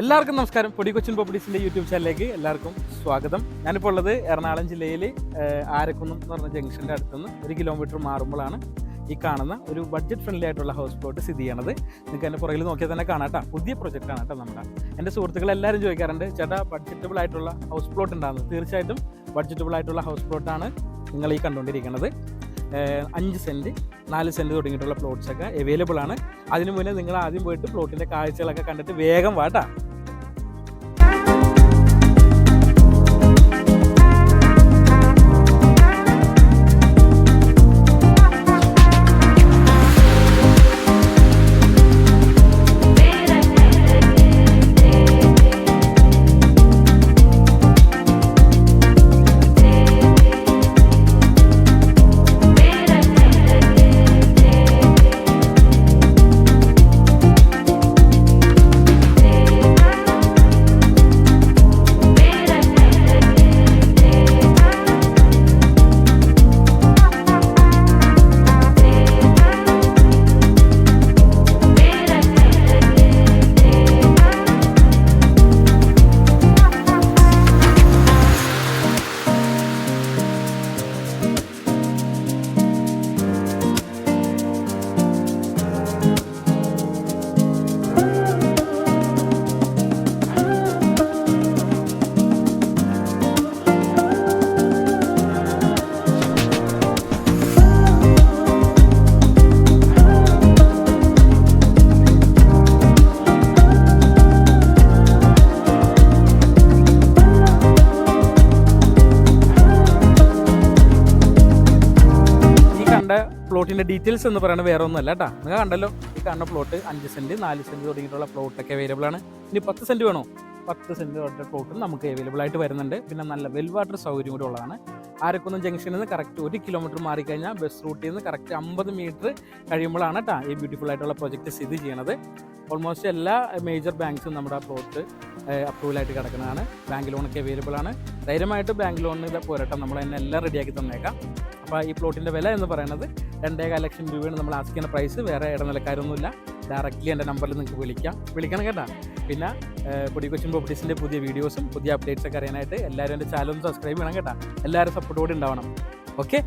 എല്ലാവർക്കും നമസ്കാരം. പൊടി കൊച്ചിൻ പോപ്പഡീസിന്റെ യൂട്യൂബ് ചാനലിലേക്ക് എല്ലാവർക്കും സ്വാഗതം. ഞാനിപ്പോൾ ഉള്ളത് എറണാകുളം ജില്ലയിൽ ആരക്കുന്നം എന്ന് പറഞ്ഞ ജംഗ്ഷന്റെ അടുത്തുനിന്ന് ഒരു കിലോമീറ്റർ മാറുമ്പോഴാണ് ഈ കാണുന്ന ഒരു ബഡ്ജറ്റ് ഫ്രണ്ട്ലി ആയിട്ടുള്ള ഹൗസ് പ്ലോട്ട് സ്ഥിതി ചെയ്യണത്. നിങ്ങൾക്ക് എന്റെ പുറകിൽ നോക്കിയാൽ തന്നെ കാണാട്ടോ പുതിയ പ്രൊജക്റ്റാണ് കേട്ടോ നമ്മുടെ. എന്റെ സുഹൃത്തുക്കൾ എല്ലാവരും ചോദിക്കാറുണ്ട് ചേട്ടാ ബഡ്ജറ്റബിൾ ആയിട്ടുള്ള ഹൗസ് പ്ലോട്ട് ഉണ്ടാകുന്നത് തീർച്ചയായിട്ടും ബഡ്ജറ്റബിൾ ആയിട്ടുള്ള ഹൗസ് പ്ലോട്ടാണ് നിങ്ങൾ ഈ കണ്ടുകൊണ്ടിരിക്കുന്നത്. അഞ്ച് സെന്റ് നാല് സെന്റ് തുടങ്ങിയിട്ടുള്ള പ്ലോട്ട്സൊക്കെ അവൈലബിൾ ആണ്. അതിനു മുന്നേ നിങ്ങൾ ആദ്യം പോയിട്ട് പ്ലോട്ടിന്റെ കാഴ്ചകളൊക്കെ കണ്ടിട്ട് വേഗം വാട്ടാ കണ്ട പ്ലോട്ടിന്റെ ഡീറ്റെയിൽസ് എന്ന് പറയുന്നത് വേറെ ഒന്നുമല്ല കേട്ടോ. നിങ്ങൾ കണ്ടല്ലോ ഈ കാണുന്ന പ്ലോട്ട് അഞ്ച് സെന്റ് നാല് സെന്റ് തുടങ്ങിയിട്ടുള്ള പ്ലോട്ടൊക്കെ അവൈലബിൾ ആണ്. ഇനി പത്ത് സെന്റ് വേണോ? പത്ത് സെന്റ് തൊട്ട് പ്ലോട്ടും നമുക്ക് അവൈലബിൾ ആയിട്ട് വരുന്നുണ്ട്. പിന്നെ നല്ല വെൽ വാട്ടർ സൗകര്യം കൂടി ഉള്ളതാണ്. ആരക്കുന്ന് ജംഗ്ഷനിൽ നിന്ന് കറക്റ്റ് ഒരു കിലോമീറ്റർ മാറിക്കഴിഞ്ഞാൽ ബസ് റൂട്ടിൽ നിന്ന് കറക്റ്റ് അമ്പത് മീറ്റർ കഴിയുമ്പോഴാണ് കേട്ടോ ഈ ബ്യൂട്ടിഫുൾ ആയിട്ടുള്ള പ്രോജക്റ്റ് സ്ഥിതി ചെയ്യണത്. ഓൾമോസ്റ്റ് എല്ലാ മേജർ ബാങ്ക്സും നമ്മുടെ ആ പ്ലോട്ട് അപ്രൂവൽ ആയിട്ട് കിടക്കുന്നതാണ്. ബാങ്ക് ലോണൊക്കെ അവൈലബിൾ ആണ്. ധൈര്യമായിട്ട് ബാങ്ക് ലോണിൽ പോരട്ടെ നമ്മൾ തന്നെ എല്ലാം റെഡിയാക്കി തന്നേക്കാം. അപ്പോൾ ഈ പ്ലോട്ടിന്റെ വില എന്ന് പറയുന്നത് രണ്ടേ കാല ലക്ഷം രൂപയാണ് നമ്മൾ ആസ്ക് ചെയ്യുന്ന പ്രൈസ് വേറെ ഇടനിലക്കാരൊന്നുമില്ല. ഡയറക്റ്റ്ലി എന്റെ നമ്പറിൽ നിങ്ങൾക്ക് വിളിക്കാം. വിളിക്കണം കേട്ടോ. പിന്നെ ഏഹ്, പൊടി കൊച്ചിൻ പ്രോപ്പർട്ടീസിന്റെ പുതിയ വീഡിയോസും പുതിയ അപ്ഡേറ്റ്സ് ഒക്കെ അറിയാനായിട്ട് എല്ലാവരും എന്റെ ചാനലും സബ്സ്ക്രൈബ് ചെയ്യണം കേട്ടോ. എല്ലാവരും സപ്പോർട്ടോടെ ഉണ്ടാവണം. ഓക്കെ